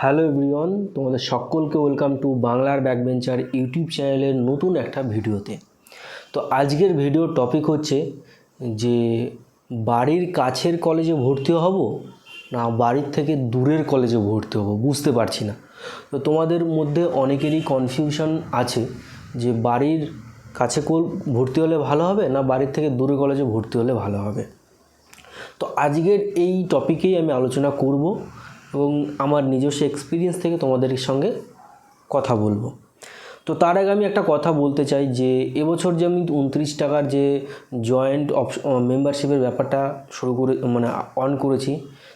Hello everyone, তোমাদের সকলকে welcome to বাংলার ব্যাকবেঞ্চার ইউটিউব চ্যানেলের নতুন একটা ভিডিওতে। তো আজকের ভিডিওর টপিক হচ্ছে যে, বাড়ির কাছের কলেজে ভর্তি হব না বাড়ির থেকে দূরের কলেজে ভর্তি হব? বুঝতে পারছি না। তো তোমাদের মধ্যে অনেকেরই কনফিউশন আছে যে, বাড়ির কাছে কোল, ভর্তি হলে ভালো হবে না বাড়ির থেকে দূরে কলেজে ভর্তি হলে ভালো হবে? তো আজকের এই টপিকেই আমি আলোচনা করব। এবং আমার নিজস্ব এক্সপিরিয়েন্স থেকে তোমাদের সঙ্গে কথা বলব। তো তার আগে আমি একটা কথা বলতে চাই যে, এবছর যে আমি উনত্রিশ টাকার যে জয়েন্ট মেম্বারশিপের ব্যাপারটা শুরু করে মানে অন করেছি,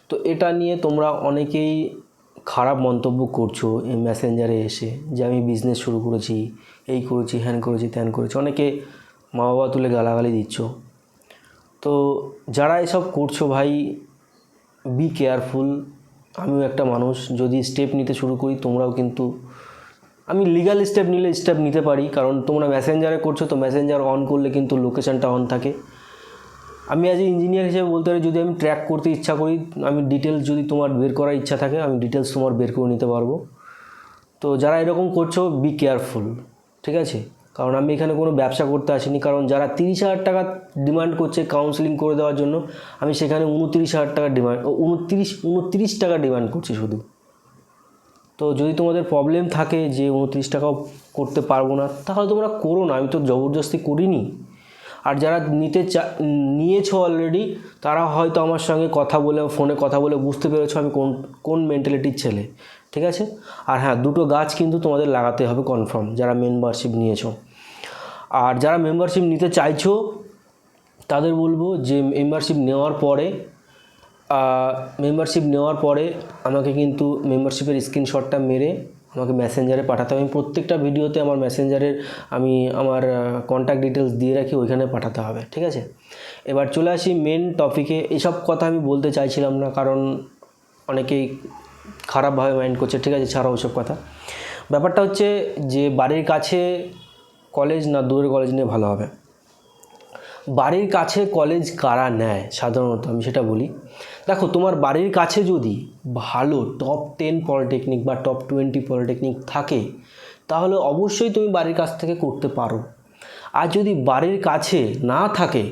তো এটা নিয়ে তোমরা অনেকেই খারাপ মন্তব্য করছ এই মেসেঞ্জারে এসে যে আমি বিজনেস শুরু করেছি, এই করেছি, হ্যান করেছি, ত্যান করেছি, অনেকে মা বাবা তুলে গালাগালি দিচ্ছ। তো যারা এসব করছ ভাই বি কেয়ারফুল আমিও একটা মানুষ, যদি স্টেপ নিতে শুরু করি, তোমরাও কিন্তু, আমি লিগাল স্টেপ নিলে স্টেপ নিতে পারি, কারণ তোমরা মেসেঞ্জারে করছ, তো মেসেঞ্জার অন করলে কিন্তু লোকেশানটা অন থাকে। আমি আজ ইঞ্জিনিয়ার হিসেবে বলতে পারি, যদি আমি ট্র্যাক করতে ইচ্ছা করি, আমি ডিটেলস যদি তোমার বের করার ইচ্ছা থাকে, আমি ডিটেলস তোমার বের করে নিতে পারব। তো যারা এরকম করছ বি কেয়ারফুল ঠিক আছে? কারণ আমি এখানে কোনো ব্যবসা করতে আসিনি। কারণ যারা তিরিশ হাজার টাকা ডিমান্ড করছে কাউন্সিলিং করে দেওয়ার জন্য, আমি সেখানে উনতিরিশ হাজার টাকা ডিমান্ড উনত্রিশ উনত্রিশ টাকা ডিমান্ড করছি শুধু। তো যদি তোমাদের প্রবলেম থাকে যে উনত্রিশ টাকাও করতে পারব না, তাহলে তোমরা করো না, আমি তো জবরদস্তি করিনি। আর যারা নিতে চা, নিয়েছো অলরেডি তারা হয়তো আমার সঙ্গে কথা বলে ফোনে কথা বলে বুঝতে পেরেছ আমি কোন কোন মেন্টালিটির ছেলে। ঠিক আছে? আর হ্যাঁ দুটো গাছ কিন্তু তোমাদের লাগাতে হবে কনফার্ম যারা মেম্বারশিপ নিয়েছো। আর যারা মেম্বারশিপ নিতে চাইছো, তাদের বলব যে মেম্বারশিপ নেওয়ার পরে মেম্বারশিপ নেওয়ার পরে আমাকে কিন্তু মেম্বারশিপের স্ক্রিনশটটা মেরে আমাকে মেসেঞ্জারে পাঠাতে হবে। আমি প্রত্যেকটা ভিডিওতে আমার মেসেঞ্জারের আমি আমার কন্ট্যাক্ট ডিটেলস দিয়ে রাখি, ওইখানে পাঠাতে হবে, ঠিক আছে? এবার চলে আসি মেন টপিকে এসব কথা আমি বলতে চাইছিলাম না, কারণ অনেকেই খারাপভাবে মাইন্ড করছে, ঠিক আছে ছাড়াও ওসব কথা। ব্যাপারটা হচ্ছে যে বাড়ির কাছে কলেজ না দূরের কলেজ নিয়ে ভালো হবে। বাড়ির কাছে কলেজ কারা নেয় সাধারণত আমি সেটা বলি। দেখো, তোমার বাড়ির কাছে যদি ভালো টপ টেন পলিটেকনিক বা টপ টোয়েন্টি পলিটেকনিক থাকে, তাহলে অবশ্যই তুমি বাড়ির কাছ থেকে করতে পারো। আর যদি বাড়ির কাছে না থাকে,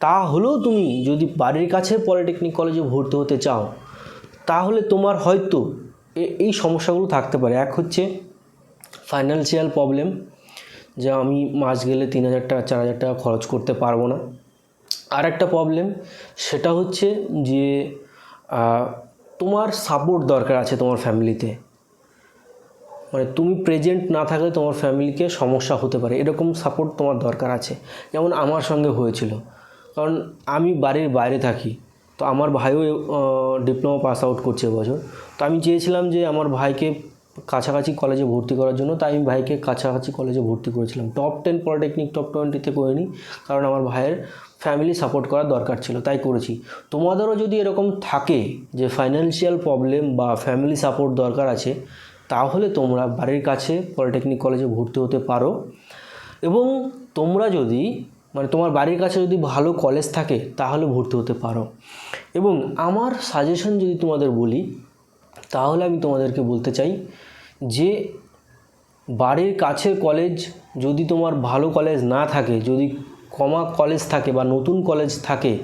তাহলেও তুমি যদি বাড়ির কাছে পলিটেকনিক কলেজে ভর্তি হতে চাও তাহলে তোমার হয়তো এই সমস্যাগুলো থাকতে পারে। এক হচ্ছে ফাইন্যান্সিয়াল প্রবলেম যে আমি মাস গেলে তিন হাজার টাকা, চার হাজার টাকা খরচ করতে পারব না। আর একটা প্রবলেম সেটা হচ্ছে যে তোমার সাপোর্ট দরকার আছে তোমার ফ্যামিলিতে মানে তুমি প্রেজেন্ট না থাকলে তোমার ফ্যামিলিকে সমস্যা হতে পারে। এরকম সাপোর্ট তোমার দরকার আছে। যেমন আমার সঙ্গে হয়েছিল। কারণ আমি বাড়ির বাইরে থাকি। তো আমার ভাইও ডিপ্লোমা পাস আউট করছে এবছর। তো আমি চেয়েছিলাম যে আমার ভাইকে কাছাকাছি কলেজে ভর্তি করার জন্য, তাই আমি ভাইকে কাছাকাছি কলেজে ভর্তি করেছিলাম। টপ টেন পলিটেকনিক টপ টোয়েন্টিতে করিনি কারণ আমার ভাইয়ের ফ্যামিলি সাপোর্ট করার দরকার ছিল, তাই করেছি। তোমাদেরও যদি এরকম থাকে যে ফাইন্যান্সিয়াল প্রবলেম বা ফ্যামিলি সাপোর্ট দরকার আছে, তাহলে তোমরা বাড়ির কাছে পলিটেকনিক কলেজে ভর্তি হতে পারো। এবং তোমরা যদি মানে তোমার বাড়ির কাছে যদি ভালো কলেজ থাকে, তাহলে ভর্তি হতে পারো। এবং আমার সাজেশন যদি তোমাদের বলি, তাহলে আমি তোমাদেরকে বলতে চাই যে, বাড়ির কাছের কলেজ যদি তোমার ভালো কলেজ না থাকে, যদি কমা কলেজ থাকে বা নতুন কলেজ থাকে,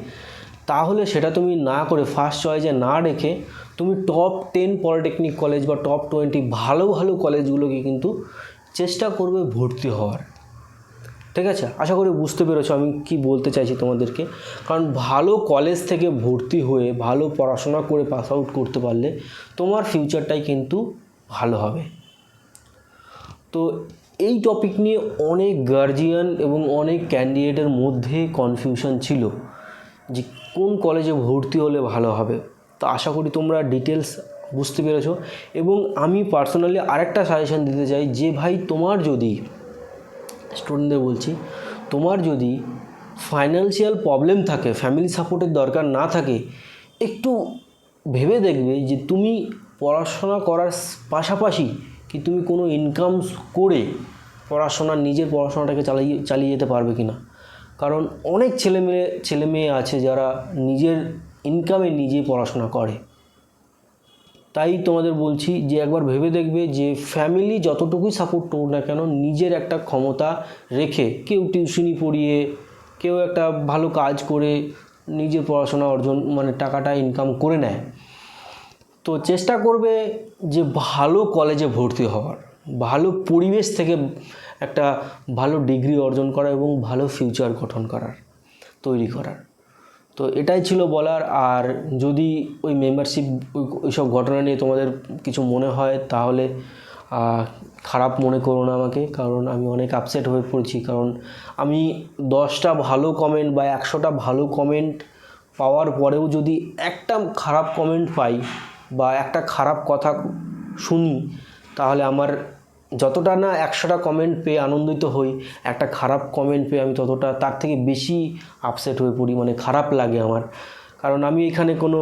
তাহলে সেটা তুমি না করে ফার্স্ট চয়েসে না রেখে তুমি টপ টেন পলিটেকনিক কলেজ বা টপ টোয়েন্টি ভালো ভালো কলেজগুলোকে কিন্তু চেষ্টা করবে ভর্তি হওয়ার। ঠিক আছে? আশা করি বুঝতে পেরেছ আমি কি বলতে চাইছি তোমাদেরকে। কারণ ভালো কলেজ থেকে ভর্তি হয়ে, ভালো পড়াশোনা করে পাস আউট করতে পারলে তোমার ফিউচারটাই কিন্তু ভালো হবে। তো এই টপিক নিয়ে অনেক গার্জিয়ান এবং অনেক ক্যান্ডিডেটের মধ্যে কনফিউশন ছিল যে কোন কলেজে ভর্তি হলে ভালো হবে। তো আশা করি তোমরা ডিটেলস বুঝতে পেরেছ। এবং আমি পার্সোনালি আরেকটা সাজেশন দিতে চাই যে ভাই, তোমার যদি স্টুডেন্টদের বলছি, তোমার যদি ফাইন্যান্সিয়াল প্রবলেম থাকে ফ্যামিলি সাপোর্টের দরকার না থাকে, একটু ভেবে দেখবে যে তুমি পড়াশোনা করার পাশাপাশি কি তুমি কোনো ইনকাম করে পড়াশোনা, নিজের পড়াশোনাটাকে চালিয়ে চালিয়ে যেতে পারবে কি না কারণ অনেক ছেলে মেয়ে ছেলে মেয়ে আছে যারা নিজের ইনকামে নিজেই পড়াশোনা করে। তাই তোমাদের বলছি যে একবার ভেবে দেখবে যে ফ্যামিলি যতটুকুই সাপোর্ট করুক না কেন নিজের একটা ক্ষমতা রেখে কেউ টিউশনি পড়িয়ে, কেউ একটা ভালো কাজ করে নিজের পড়াশোনা অর্জন মানে টাকাটা ইনকাম করে নেয়। তো চেষ্টা করবে যে ভালো কলেজে ভর্তি হওয়ার, ভালো পরিবেশ থেকে একটা ভালো ডিগ্রি অর্জন করা এবং ভালো ফিউচার গঠন করার, তৈরি করার। তো এটাই ছিল বলার। আর যদি ওই মেম্বারশিপ ওই সব ঘটনা নিয়ে তোমাদের কিছু মনে হয়, তাহলে খারাপ মনে করো না আমাকে, কারণ আমি অনেক আপসেট হয়ে পড়েছি। কারণ আমি দশটা ভালো কমেন্ট বা একশোটা ভালো কমেন্ট পাওয়ার পরেও যদি একটা খারাপ কমেন্ট পাই বা একটা খারাপ কথা শুনি, তাহলে আমার যতটা না একশোটা কমেন্ট পেয়ে আনন্দিত হই, একটা খারাপ কমেন্ট পেয়ে আমি ততটা তার থেকে বেশি আপসেট হয়ে পড়ি মানে খারাপ লাগে আমার। কারণ আমি এখানে কোনো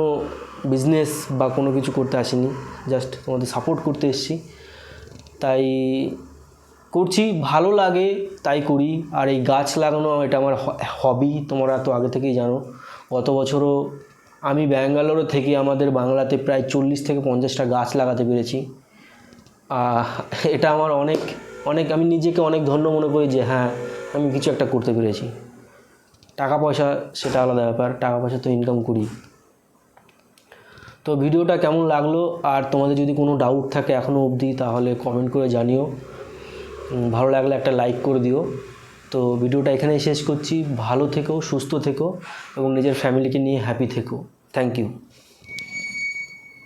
বিজনেস বা কোনো কিছু করতে আসিনি জাস্ট তোমাদের সাপোর্ট করতে এসেছি। তাই করছি, ভালো লাগে, তাই করি। আর এই গাছ লাগানো এটা আমার হবি তোমরা তো আগে থেকেই জানো। গত বছরও আমি ব্যাঙ্গালোরে থেকে আমাদের বাংলাতে প্রায় চল্লিশ থেকে পঞ্চাশটা গাছ লাগাতে পেরেছি। এটা আমার অনেক অনেক, আমি নিজেকে অনেক ধন্য মনে করি যে হ্যাঁ আমি কিছু একটা করতে পেরেছি। টাকা পয়সা সেটা আলাদা ব্যাপার, টাকা পয়সা তো ইনকাম করি। তো ভিডিওটা কেমন লাগল? আর তোমাদের যদি কোনো ডাউট থাকে এখনও অবধি, তাহলে কমেন্ট করে জানিও। ভালো লাগলে একটা লাইক করে দিও। তো ভিডিওটা এখানেই শেষ করছি। ভালো থেকো, সুস্থ থেকো, এবং নিজের ফ্যামিলিকে নিয়ে হ্যাপি থেকো। Thank you